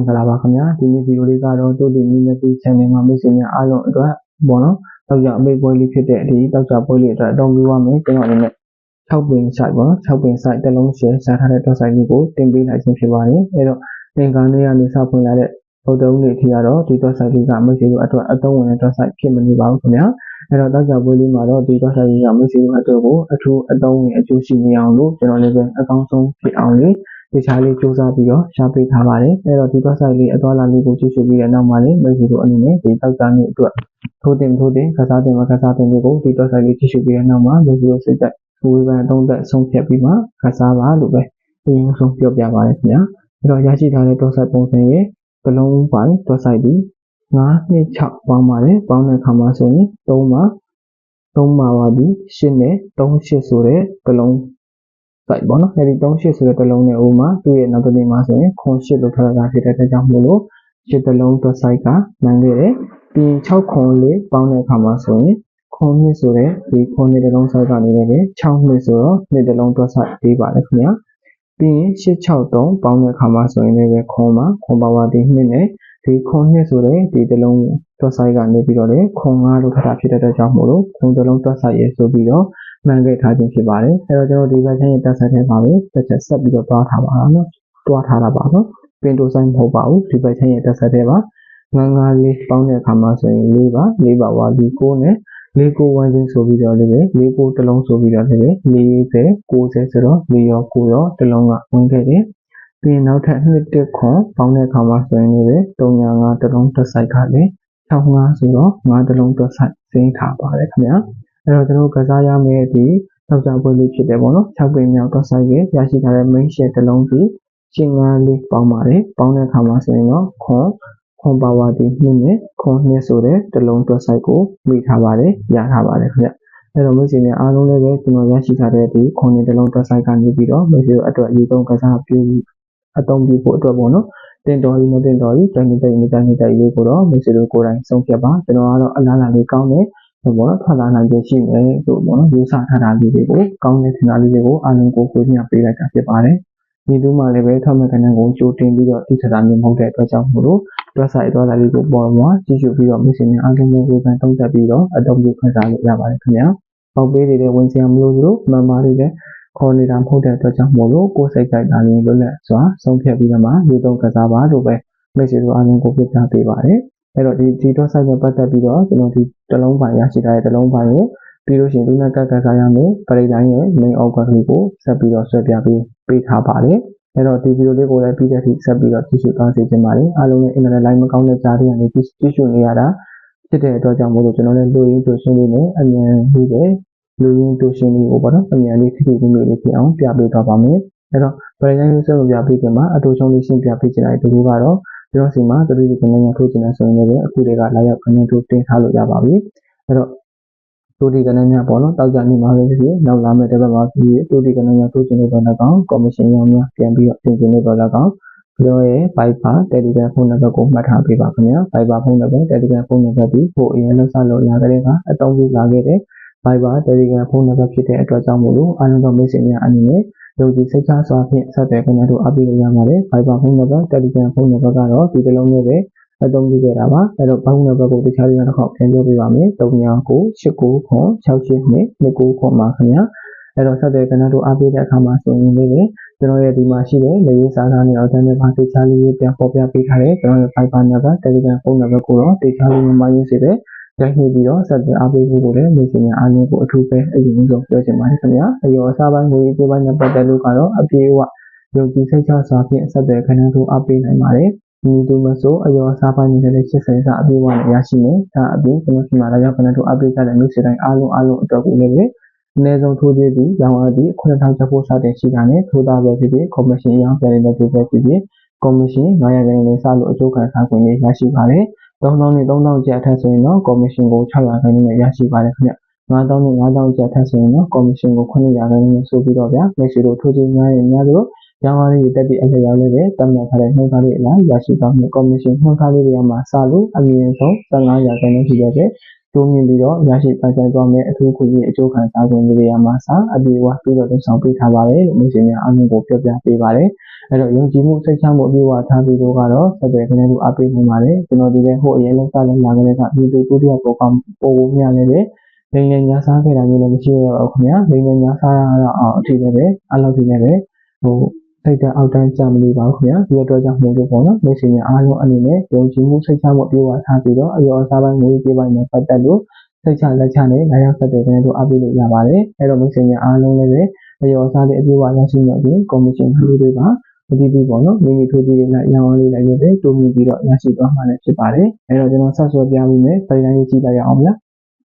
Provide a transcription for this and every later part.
င်္ဂလာပါခင်ဗျာဒီနေ့ဗီဒီယိုလေးကတော့တို့ဒီမြင့်မြတ် channel မှာမိတ်ဆွေများအားလုံးအတွက်ပေါ့နော်တောက်ကြအမေပွဲလေးဖြစ်တဲ့ဒီတောက်ကြပွဲလေးအတွက်အသုံးပြုရမယ်ကျွန်တော်အနေနဲ့6ပင် site ပေါ့နော်6ပင် site တစ်လုံး share ရှားထားတဲ့ dot site လေးကိုတင်ပေးလိုက်ခြင်းဖြစ်ပါတယ်အဲ့တော့သင်္ကန်းလေးကနေစဖွင့်လာတဲ့ဗုဒ္ဓဦးနေ့ထီကတော့ဒီ dot site လေးကမိတ်ဆွေတို့အတွက်အသုံးဝင်တဲ့ dot site ဖြစ်မနေပါဘူးခင်ဗျာအဲ့တော့တောက်ကြပွဲလေးမှာတော့ဒီ dot site ကြီးကမိတ်ဆွေတို့အတွက်ကိုအထူးအသုံးဝင်အကျိုးရှိနေအောင်လို့ကျွန်တော်လည်းပဲအကောင်းဆုံးဖြစ်အောင်လေး တခြားလေးစူးစမ်းပြီးတော့ရှာပေးထားပါတယ်။အဲတော့ဒီ website လေးအသွားလာလေးကိုကြည့်ရှုပြီးတဲ့နောက်မှာလည်းမိတ်ဆွေတို့အနေနဲ့ဒီတောက်တာနေ့အတွက်ထိုးတင်ထိုးတင်ခစားတင်မခစားတင်တွေကိုဒီ website လေးကြည့်ရှုပြီးတဲ့နောက်မှာမိတ်ဆွေတို့စိတ်သက်ဝေဖန်သုံးသက်ဆုံးဖြတ်ပြီးမှခစားပါလို့ပဲအရင်ဆုံးပြောပြပါတယ်ခင်ဗျာ။အဲတော့ရရှိထားတဲ့ website ပုံစံရဲ့ဘလုံးပိုင်း website ဒီ926ပေါင်းပါတယ်။ပေါင်းတဲ့အခါမှာဆိုရင်3မှာ3မှာပါပြီး8နဲ့38ဆိုတဲ့ဘလုံး site ပေါ့နော်အဲဒီ38ဆိုတဲ့တစ်လုံးနဲ့ဥမာသူ့ရဲ့နောက်တစ်နေ့မှာဆိုရင်ခွန်8လို့ထားတာဖြစ်တဲ့အတွက်ကြောင့်မို့လို့ရှစ်တစ်လုံး dot site ကနိုင်ခဲ့တယ်ပြီးရင်6ခွန်လေးပေါင်းတဲ့အခါမှာဆိုရင်ခွန်နှစ်ဆိုတဲ့ဒီခွန်နှစ်တစ်လုံး site ကနေလည်း6နှစ်ဆိုတော့နှစ်တစ်လုံး dot site ပေးပါတယ်ခင်ဗျာပြီးရင်863ပေါင်းတဲ့အခါမှာဆိုရင်လည်းခွန်မှာခွန်ပါဝါဒီနှစ်နဲ့ ဒီခွန်နှစ်ဆိုတဲ့ဒီတစ်လုံး dot site ကနေပြီးတော့လေခွန်5လို့ထားတာဖြစ်တဲ့အတွက်ကြောင့်မို့လို့ခွန်တစ်လုံး dot site ရဲ့ဆိုပြီးတော့မှန်ခဲ့ထားခြင်းဖြစ်ပါတယ်။အဲတော့ကျွန်တော်ဒီ version ရဲ့တက်ဆက်ထဲမှာပဲတစ်ချက်ဆက်ပြီးတော့တွားထားပါတော့နော်။တွားထားတာပါနော်။ Windows ဆိုင်မဟုတ်ပါဘူးဒီ version ရဲ့တက်ဆက်ထဲမှာငန်းငါးလေးပေါင်းတဲ့အခါမှာဆိုရင်၄ပါ၄ပါဝါဒီ9နဲ့၄ကိုဝိုင်းချင်းဆိုပြီးတော့လည်း၄ကိုတစ်လုံးဆိုပြီးတော့လည်း40 90ဆိုတော့၄ရော9ရောတစ်လုံးကဝင်ခဲ့တယ်။ ပြီးရင်နောက်ထပ်2တက်ခွန်ပေါင်းတဲ့အခါမှာဆိုရင်လည်း305တစ်လုံးတစ်ဆိုင်ကလည်း65ဆိုတော့5တစ်လုံးတစ်ဆိုင်စိမ့်ထားပါတယ်ခင်ဗျာ။အဲ့တော့ကျွန်တော်ကစားရမယ့်ဒီထောက်ကြပွဲလေးဖြစ်တယ်ပေါ့နော်6ပိမြောက်တော့ဆိုင်ရဲ့ရရှိထားတဲ့ main share တစ်လုံးစီရှင်းငန်းလေးပေါင်းပါတယ်ပေါင်းတဲ့အခါမှာဆိုရင်တော့ခွန်ခွန်ပါဝါဒီနှစ်နဲ့ခွန်နှစ်ဆိုတဲ့တစ်လုံးတော့ဆိုင်ကိုမိထားပါတယ်ရထားပါတယ်ခင်ဗျအဲ့တော့မိတ်ဆွေများအားလုံးလည်းပဲကျွန်တော်ရရှိထားတဲ့ဒီခွန်နှစ်တစ်လုံးတော့ဆိုင်ကနေပြီးတော့မိတ်ဆွေတို့အတွက်အရေးဆုံးကစားပြု အသုံးပြုဖို့အတွက်ပေါ့နော်တင်တော်ကြီးမတင်တော်ကြီးတန်နေတဲ့မိသားစုတိုက်လေးကိုတော့မိတ်ဆွေတို့ကိုယ်တိုင်ဆုံးဖြတ်ပါကျွန်တော်ကတော့အလားအလာလေးကောင်းတယ်ပေါ့နော်ထွက်လာနိုင်ခြင်းရှိမယ်လို့ပေါ့နော်ယူဆထားတာလေးတွေကိုကောင်းတဲ့ထင်တာလေးတွေကိုအားလုံးကိုကိုညပေးလိုက်တာဖြစ်ပါတယ်။ဒီသူမှလည်းပဲထောက်မဲ့ကဏ္ဍကိုကြိုတင်ပြီးတော့သိချတာမျိုးမဟုတ်တဲ့အတွက်ကြောင့်မို့လို့ website အတော်လာလေးကိုပေါ်မှာကြည့်ရှုပြီးတော့မိတ်ဆွေများအားလုံးကိုဝေဖန်သုံးသပ်ပြီးတော့အတော့ပြုခန်းစားလို့ရပါတယ်ခင်ဗျာ။ပေါက်ပေးနေတဲ့ဝင်စရာမလိုဘူးလို့မှန်ပါတယ်လေ ခေါ်နေတာမဟုတ်တဲ့အတွက်ကြောင့်မို့လို့ကိုယ်စိတ်ကြိုက်တာလေးလွတ်လပ်စွာဆုံးဖြတ်ပြီးတော့မှရေသုံးကစားပါလို့ပဲမိတ်ဆွေတို့အားလုံးကိုပြသပေးပါတယ်။အဲ့တော့ဒီဒီ dot site နဲ့ပတ်သက်ပြီးတော့ကျွန်တော်ဒီတလုံးပိုင်းရရှိထားတဲ့တလုံးပိုင်းရဲ့ပြီးလို့ရှိရင်လူနဲ့ကတ်ကတ်စားရမယ်ပရိတိုင်းရဲ့ main output လေးကိုဆက်ပြီးတော့ဆွဲပြပေးပေးထားပါတယ်အဲ့တော့ဒီဗီဒီယိုလေးကိုလည်းပြီးတဲ့အထိဆက်ပြီးတော့ကြည့်ရှုသွားစေချင်ပါတယ်အားလုံးရဲ့ internet line မကောင်းတဲ့ကြားတွေကနေကြည့်ရှုနေရတာဖြစ်တဲ့အတွက်ကြောင့်မို့လို့ကျွန်တော်လည်းလူရင်းတူရှင်းလေးနဲ့အမြန်လေးပဲ လူရင်းတူရှင်းလေးကိုပေါ့နော်အမြန်လေးထိထိမိမိလေးဖြစ်အောင်ပြပေးသွားပါမယ်အဲ့တော့ပရိတိုင်းလေးဆက်လို့ပြပေးခင်မှာအတူချုံလေးရှင်းပြပေးချင်တဲ့ဒီလိုကတော့ကျွန်တော်စီမှာတတိယကနေထိုးချင်တဲ့ဆိုရင်လည်းအခုတွေကလာရောက်ကနေထိုးတင်ထားလို့ရပါပြီအဲ့တော့တိုးဒီကနေများပေါ့နော်တောက်ကြနေမှာပဲဖြစ်ဖြစ်နောက်လာမယ့်တစ်ပတ်မှာဖြစ်ဖြစ်တိုးဒီကနေများထိုးချင်လို့တော့လည်းကောင်းကော်မရှင်ရောင်းများပြန်ပြီးတော့တင်ချင်လို့တော့လည်းကောင်းကျွန်တော်ရဲ့ Viber Telegram ဖုန်းနံပါတ်ကိုမှတ်ထားပေးပါခင်ဗျာ Viber ဖုန်းနံပါတ် Telegram ဖုန်းနံပါတ်ဒီကိုအရင်လောက်ဆက်လို့လာကြတဲ့ကအသုံးပြုလာခဲ့တဲ့ Viber Telegram ဖုန်းနံပါတ်ဖြစ်တဲ့အတွက်ကြောင့်မို့လို့အားလုံးသောမိတ်ဆွေများအနေနဲ့ယုံကြည်စိတ်ချစွာဖြင့်ဆက်သွယ်ခင်ဗျားတို့အားပေးလို့ရပါတယ်။ Viber ဖုန်းနံပါတ် Telegram ဖုန်းနံပါတ်ကတော့ဒီတစ်လုံးနဲ့ပဲအသုံးပြုခဲ့တာပါ။အဲ့တော့ဖုန်းနံပါတ်ကိုတခြားလေးတစ်ခေါက်ပြန်ပြောပြပါမယ်။39989269ခွန်ပါခင်ဗျာ။အဲ့တော့ဆက်သွယ်ခင်ဗျားတို့အားပေးတဲ့အခါမှာဆိုရင်လည်းကျွန်တော်ရဲ့ဒီမှာရှိတဲ့လေရေးစာသားနဲ့အော်တန်းနဲ့ပါတခြားလေးပြန်ပေါ်ပြပေးထားတဲ့ကျွန်တော်ရဲ့ Viber နံပါတ် Telegram ဖုန်းနံပါတ်ကိုတော့တခြားလေးမှာရင်းစေတဲ့ ရိုက်နှိပ်ပြီးတော့ဆက်သွယ်အားပေးဖို့ကိုလည်းမိတ်ဆွေများအားလုံးကိုအထူးပဲအရင်ဆုံးပြောချင်ပါတယ်ခင်ဗျာအရောအစားပိုင်းငွေကြေးပိုင်းနဲ့ပတ်သက်လို့ကတော့အပြေအဝယုံကြည်စိတ်ချစွာဖြင့်ဆက်သွယ်ခဏတို့အားပေးနိုင်ပါတယ်ဒီလိုမဆိုအရောအစားပိုင်းနဲ့လည်း80စာအပြေအဝနဲ့ရရှိမယ်ဒါအပြင်ကျွန်တော်ဒီမှာလည်းရောက်ခဏတို့အားပေးကြတဲ့မိတ်ဆွေတိုင်းအားလုံးအားလုံးအတွက်ကိုလည်းအနည်းဆုံးထိုးသေးပြီးရောင်းအားသည့်9000ကျပ်ဖို့စတဲ့ရှိတာနဲ့ထိုးသားပဲဖြစ်ဖြစ်ကော်မရှင်ရောင်းပြန်တဲ့ဖြစ်ဖြစ်ဖြစ်ဖြစ်ကော်မရှင်900ရာခိုင်နှုန်းစလို့အကျိုးခံစားခွင့်ရရှိပါတယ် 3000နဲ့3000ကျပ်အထက်ဆိုရင်တော့ကော်မရှင်ကို600ရာခိုင်နှုန်းနဲ့ရရှိပါတယ်ခင်ဗျ9000နဲ့9000ကျပ်အထက်ဆိုရင်တော့ကော်မရှင်ကို900ရာခိုင်နှုန်းနဲ့ဆိုပြီးတော့ဗျာမိတ်ဆွေတို့ထိုးချင်းများရင်များတို့ ရောင်းအားလေးတက်ပြီးအလျောက်လေးပဲတတ်မှတ်ထားတဲ့နှုန်းထားလေးအလားရရှိသွားမယ်ကော်မရှင်နှုန်းထားလေးတွေကမှစလို့အမြင့်ဆုံး15ရာခိုင်နှုန်းရှိတဲ့တိုးမြင့်ပြီးတော့ရရှိပိုင်ဆိုင်သွားမယ့်အထူးခွင့်အကျိုးခံစား권တွေရမှာစာအပြေအဝပြီးတော့တင်ဆောင်ပေးထားပါတယ်လို့မျိုးစင်များအားလုံးကိုပြောပြပေးပါတယ်အဲ့တော့ယုံကြည်မှုစိတ်ချမှုအပြည့်အဝထားပြီးတော့ကတော့ဆက်သွယ်ခနဲ့လို့အားပေးနေပါတယ်ကျွန်တော်ဒီလည်းဟိုအရင်လောက်စားလောက်လာကြတဲ့ကဒီလိုကိုတည်းပေါ်ကောင်ပို့ဖို့မြလည်းပဲလိန်နဲ့ညာစားခဲ့တာမျိုးလည်းမရှိရပါဘူးခင်ဗျာလိန်နဲ့ညာစားရတော့အောင်အထီးလည်းပဲအလောက်ကြီးလည်းပဲဟို စိတ်ဓာတ်အောက်တန်းကြမလို့ပါခင်ဗျာဒီအတွက်ကြောင့်မို့လို့ပေါ့နော်မိတ်ဆွေများအားလုံးအနေနဲ့ယုံကြည်မှုစိတ်ချမှုအပြည့်အဝထားပြီးတော့အယောအစားပိုင်းငွေကြေးပိုင်းနဲ့ပတ်သက်လို့စိတ်ချလက်ချနဲ့နိုင်ရောက်ဆက်တဲ့ကနေတို့အပ်ပြီးလို့ရပါတယ်အဲ့တော့မိတ်ဆွေများအားလုံးလည်းပဲအယောအစားလေးအပြည့်အဝရရှိနေပြီးကော်မရှင်လူတွေကအတီးပြီးပေါ့နော်မိမိထိုးပြီးလိုက်ရောင်းလေးလိုက်ရတဲ့တိုးမြင့်ပြီးတော့ရရှိသွားမှလည်းဖြစ်ပါတယ်အဲ့တော့ကျွန်တော်ဆက်ဆွဲပြပေးမယ်ပြည်တိုင်းကြည့်လိုက်ရအောင်ဗျာ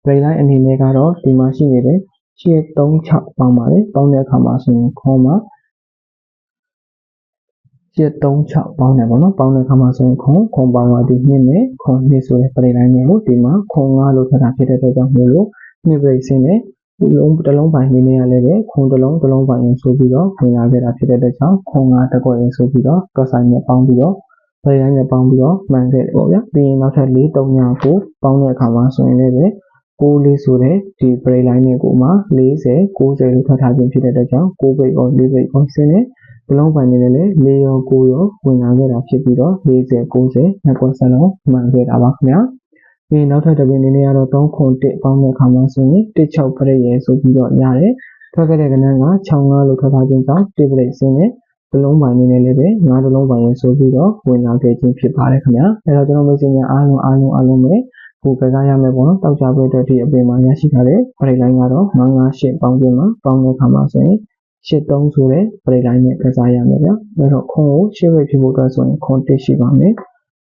ပြည်တိုင်းအနေနဲ့ကတော့ဒီမှာရှိနေတဲ့ရှေ့36ပေါင်းပါတယ်ပေါင်းတဲ့အခါမှာဆိုရင်ခေါ်မှာ 736ပေါင်းတယ်ပေါ့နော်ပေါင်းတဲ့အခါမှာဆိုရင်ခွန်ခွန်ပေါင်းပါဒီနှစ်နဲ့ခွန်နှစ်ဆိုတဲ့ပရိတိုင်းမျိုးဒီမှာခွန်5လို့ထပ်တာဖြစ်တဲ့အတွက်ကြောင့်မို့လို့နှစ်ပိတ်စင်းနဲ့လုံးတစ်လုံးပိုင်းနေနေရလဲပဲခွန်တစ်လုံးတစ်လုံးပိုင်းရင်ဆိုပြီးတော့ဝင်လာခဲ့တာဖြစ်တဲ့အတွက်ကြောင့်ခွန်5တက်ကွက်ရင်ဆိုပြီးတော့ကော့ဆိုင်နဲ့ပေါင်းပြီးတော့ပရိတိုင်းနဲ့ပေါင်းပြီးတော့မှန်ခဲ့တယ်ပေါ့ဗျာပြီးရင်နောက်ထပ်4 3ညကိုပေါင်းတဲ့အခါမှာဆိုရင်လည်းပဲ6လေးဆိုတဲ့ဒီပရိလိုင်းနဲ့ကိုမှ40 90လို့ထပ်ထားခြင်းဖြစ်တဲ့အတွက်ကြောင့်6ပိတ်အောင်4ပိတ်အောင်ဆင်းနေဒီ လုံးပိုင်းနေနဲ့လည်း၄ရော9ရောဝင်လာခဲ့တာဖြစ်ပြီးတော့40 90နှစ်ကွက်စလုံးမှန်ခဲ့တာပါခင်ဗျာပြီးနောက်ထပ်တစ်ပင်နေနေရတော့3ခွန်1ပေါင်းတဲ့အခါမှာဆိုရင်16ပရိရေဆိုပြီးတော့ရတယ်ထွက်ခဲ့တဲ့ကဏ္ဍက65လို့ထွက်ထားခြင်းကြောင့်1ပရိစင်းနဲ့ဒလုံးပိုင်းနေနဲ့လည်းပဲငါးဒလုံးပိုင်းရဆိုပြီးတော့ဝင်လာခဲ့ခြင်းဖြစ်ပါတယ်ခင်ဗျာအဲတော့ကျွန်တော်မိတ်ဆွေများအားလုံးအားလုံးအားလုံးပဲဟိုကစားရမယ်ပေါ့နော်တောက်ကြပွဲအတွက်ဒီအပြင်မှာရရှိထားတဲ့ပရိလိုင်းကတော့958ပေါင်းခြင်းမှာပေါင်းတဲ့အခါမှာဆိုရင် 83ဆိုတဲ့ပရိလိုင်းနဲ့ကစားရမယ်ဗျာအဲ့တော့ခွန်ကိုရှင်းဝေဖြစ်ဖို့အတွက်ဆိုရင်ခွန်1ရှိပါမယ်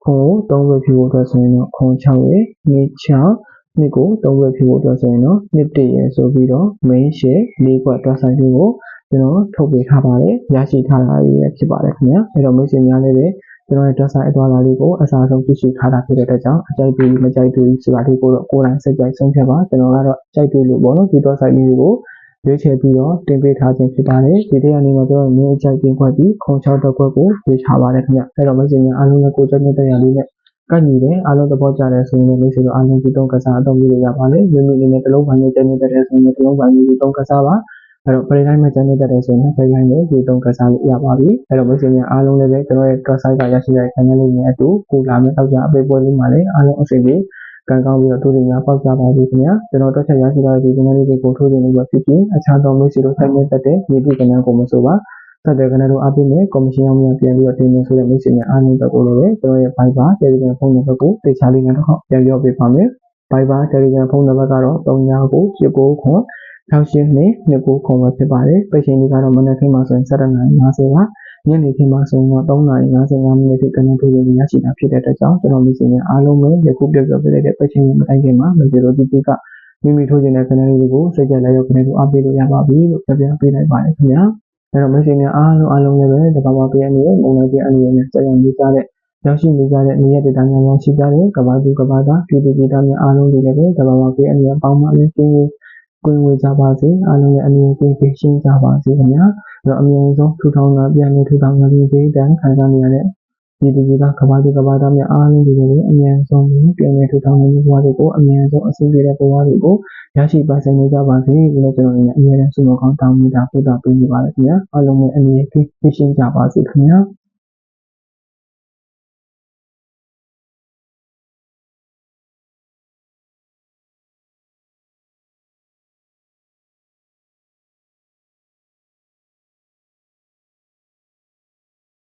ခွန်ကို3ဝေဖြစ်ဖို့အတွက်ဆိုရင်တော့ခွန်6ရယ်2 6နှစ်ကို3ဝက်ဖြစ်ဖို့အတွက်ဆိုရင်တော့နှစ်တရယ်ဆိုပြီးတော့ main share ၄ခွက်တွက်ဆိုင်ခြင်းကိုကျွန်တော်ထုတ်ပေးထားပါတယ်ရရှိထားတာတွေဖြစ်ပါတယ်ခင်ဗျာအဲ့တော့မိတ်ဆွေများလည်းပဲကျွန်တော်ရဲ့ dress size အသွားလာလေးကိုအစားဆုံးကြည့်ရှုထားတာဖြစ်တဲ့အတွက်ကြောင့်အကြိုက်တူမကြိုက်တူဆိုတာဒီကိုတော့ကိုယ်တိုင်စက်ကြိုက်ဆုံးဖြတ်ပါကျွန်တော်ကတော့ကြိုက်တူလို့ပေါ့နော်ဒီ dress size လေးကို ရွေးချယ်ပြီးတော့တင်ပေးထားခြင်းဖြစ်ပါတယ်ဒီတဲ့အနေမှာပြောရင်မြင်းအကြိုက်တင်ခွက်ပြီးခုံ6တက်ခွက်ကိုရွေးထားပါတယ်ခင်ဗျအဲ့တော့မစင်ညာအားလုံးလည်းကိုကြိုက်တဲ့တရားလေးနဲ့ကန့်ညီတယ်အားလုံးသဘောကျတယ်ဆိုရင်လည်းမိတ်ဆွေတို့အားလုံးဒီတုံးကစားအသုံးပြုလို့ရပါတယ်မိမိအနေနဲ့တစ်လုံးပိုင်းနဲ့ကျန်နေတဲ့တဲ့ဆိုရင်တစ်လုံးပိုင်းကိုတုံးကစားပါအဲ့တော့ပရိတိုင်းမှာကျန်နေတဲ့တဲ့ဆိုရင်ပရိတိုင်းကိုဒီတုံးကစားလို့ရပါပြီအဲ့တော့မိတ်ဆွေများအားလုံးလည်းပဲကျွန်တော်ရဲ့ cross site ကရရှိတဲ့ခံရလေးတွေအတူကိုလာမယ့်တော့ကြအပေးပွဲလေးမှာလည်းအားလုံးအစီအစဉ် ကံကောင်းပြီးတော့တူတွေများပေါက်ကြပါစေခင်ဗျာကျွန်တော်တော့ချက်ရရှိတဲ့ဒီကနေ့လေးတွေကိုထိုးတင်လို့ဖြစ်ပြီးအခြားသောမိတ်ဆွေတို့ဆိုင်နေတဲ့တဲ့ဒီဒီကဏ္ဍကိုမဆိုပါဆက်တဲ့ကဏ္ဍတို့အပိမဲ့ကော်မရှင်အောင်များပြန်ပြီးတော့တင်နေဆိုတဲ့မိတ်ဆွေများအားလုံးတို့ကိုလည်းကျွန်တော်ရဲ့ Viber Telegram ဖုန်းနံပါတ်ကိုတေချာလေးနဲ့တော့ပြန်ပြောပေးပါမယ် Viber Telegram ဖုန်းနံပါတ်ကတော့3998ခွန်68နဲ့29ခွန်ပဲဖြစ်ပါတယ်ပိတ်ချိန်လေးကတော့မနက်ခင်းမှာဆိုရင်7:50ပါ ညနေခင်းမှာဆိုရင်တော့3:55မိနစ်ထိကနေထိုးရရရှိတာဖြစ်တဲ့အတွက်ကြောင့်ကျွန်တော်မိတ်ဆွေများအားလုံးပဲယခုပြောပြပေးလိုက်တဲ့ပိတ်ချိန်မတိုင်းခင်မှာမိတ်ဆွေတို့ဒီတိကမိမိထိုးခြင်းတဲ့ခဏလေးတွေကိုစိတ်ကြလက်ရောက်ကနေတို့အားပေးလို့ရပါပြီလို့ပြောပြပေးလိုက်ပါတယ်ခင်ဗျာအဲ့တော့မိတ်ဆွေများအားလုံးအားလုံးလည်းပဲဒီကမ္ဘာပေးအနေနဲ့မုံလည်းပြအနေနဲ့စက်ရုံကြီးကြတဲ့ရောက်ရှိနေကြတဲ့နေရာဒေသများများရှိကြတဲ့ကမ္ဘာသူကမ္ဘာသားပြည်သူပြည်သားများအားလုံးတွေလည်းပဲဒီကမ္ဘာပေးအနေနဲ့ပေါင်းပါလေးကျင်း ကွင်းဝေကြပါစေအားလုံးရဲ့အနေနဲ့ပြင်ပြရှင်းကြပါစေခင်ဗျာအဲ့တော့အမြဲဆုံးထူထောင်တာပြန်နေထူထောင်တာပြီးပေးတန်းခံစားနေရတဲ့ဒီဒီကကဘာဒီကဘာသားများအားလုံးဒီလိုအမြန်ဆုံးပြန်နေထူထောင်နေတဲ့ဘဝတွေကိုအမြန်ဆုံးအဆင်ပြေတဲ့ဘဝတွေကိုရရှိပါစေကြပါစေလို့ကျွန်တော်အနေနဲ့အမြဲတမ်းဆုမကောင်းတောင်းနေတာပို့တာပေးနေပါတယ်ခင်ဗျာအားလုံးရဲ့အနေနဲ့ပြည့်ရှင်းကြပါစေခင်ဗျာ